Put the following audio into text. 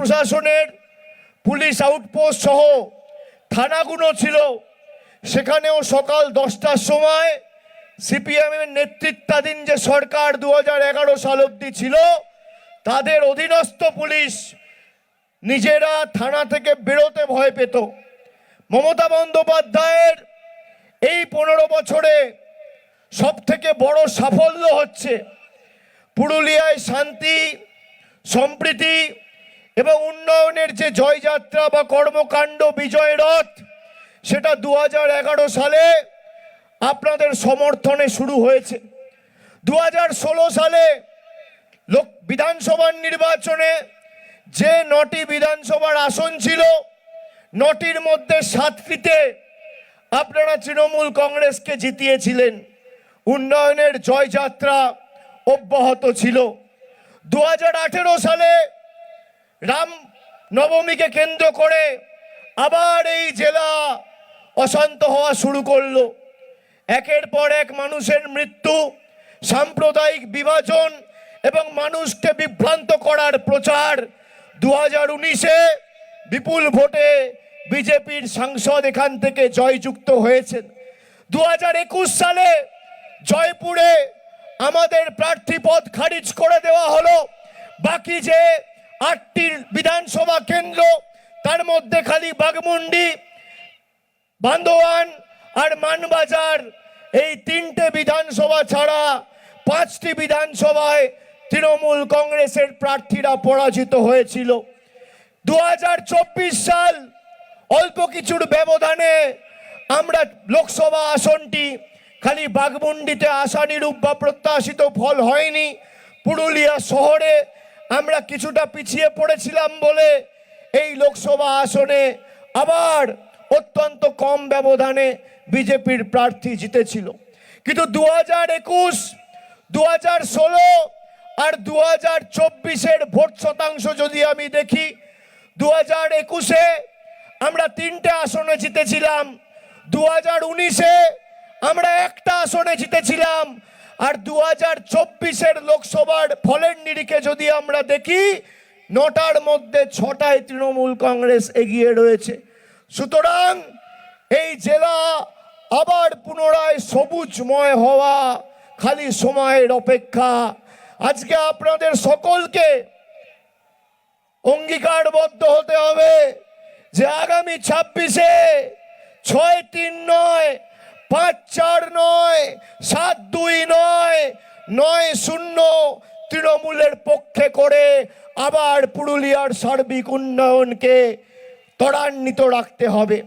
প্রশাসনের police outpost সহ থানাগুলো ছিল। সেখানেও সকাল দশটার সময় সিপিএমের নেতৃত্বাধীন যে সরকার দু এগারো সাল অব্দি ছিল, তাদের অধীনস্থ পুলিশ নিজেরা থানা থেকে বেরোতে ভয় পেত। মমতা বন্দ্যোপাধ্যায়ের এই পনেরো বছরে সব থেকে বড় সাফল্য হচ্ছে পুরুলিয়ায় শান্তি, সম্প্রীতি এবং উন্নয়নের যে জয়যাত্রা বা কর্মকাণ্ড বিজয় রথ, সেটা দু সালে আপনাদের সমর্থনে শুরু হয়েছে। দু হাজার ষোলো সালে লোক, বিধানসভার নির্বাচনে যে নটি বিধানসভার আসন ছিল, নটির মধ্যে সাতটিতে আপনারা তৃণমূল কংগ্রেসকে জিতিয়েছিলেন। উন্নয়নের জয়যাত্রা অব্যাহত ছিল। দু হাজার আঠেরো সালে রাম নবমীকে কেন্দ্র করে আবার এই জেলা অশান্ত হওয়া শুরু করল। একের পর এক মানুষের মৃত্যু, সাম্প্রদায়িক বিভাজন এবং মানুষকে বিভ্রান্ত করার প্রচার দু হাজার উনিশে বিপুল ভোটে বিজেপির সাংসদ এখান থেকে জয়যুক্ত হয়েছেন। দু হাজার একুশ সালে জয়পুরে আমাদের প্রার্থী পদ খারিজ করে দেওয়া হলো। বাকি যে আটটি বিধানসভা কেন্দ্র, তার মধ্যে খালি বাগমুন্ডি বান্দোয়ান আর মানবাজার। এই তিনটে বিধানসভা ছাড়া পাঁচটি বিধানসভায় তৃণমূল কংগ্রেসের প্রার্থীরা পরাজিত হয়েছিল। দু হাজার চব্বিশ সাল অল্প কিছুর ব্যবধানে আমরা লোকসভা আসনটি খালি বাগমুন্ডিতে আশানিরূপ বা প্রত্যাশিত ফল হয়নি। পুরুলিয়া শহরে আমরা কিছুটা পিছিয়ে পড়েছিলাম বলে এই লোকসভা আসনে আবার অত্যন্ত কম ব্যবধানে বিজেপির প্রার্থী জিতেছিল। কিন্তু দু হাজার একুশ দু হাজার ষোলো আর দু হাজার চব্বিশের ভোট শতাংশ যদি আমি দেখি দু হাজার একুশে আমরা তিনটে আসনে জিতেছিলাম দু হাজার উনিশে আমরা একটা আসনে জিতেছিলাম আর দু হাজার চব্বিশের লোকসভার ফলের নিরিখে যদি আমরা দেখি, নটার মধ্যে ছটায় তৃণমূল কংগ্রেস এগিয়ে রয়েছে। সুতরাং এই জেলা আবার পুনরায় সবুজময় হওয়া খালি সময়ের অপেক্ষা। আজকে আপনাদের সকলকে অঙ্গীকারবদ্ধ হতে হবে যে আগামী ছাব্বিশে ছয় তিন নয়, পাঁচ চার নয়, সাত দুই নয় নয় শূন্য তৃণমূলের পক্ষে করে আবার পুরুলিয়ার সার্বিক উন্নয়নকে ত্বরান্বিত রাখতে হবে।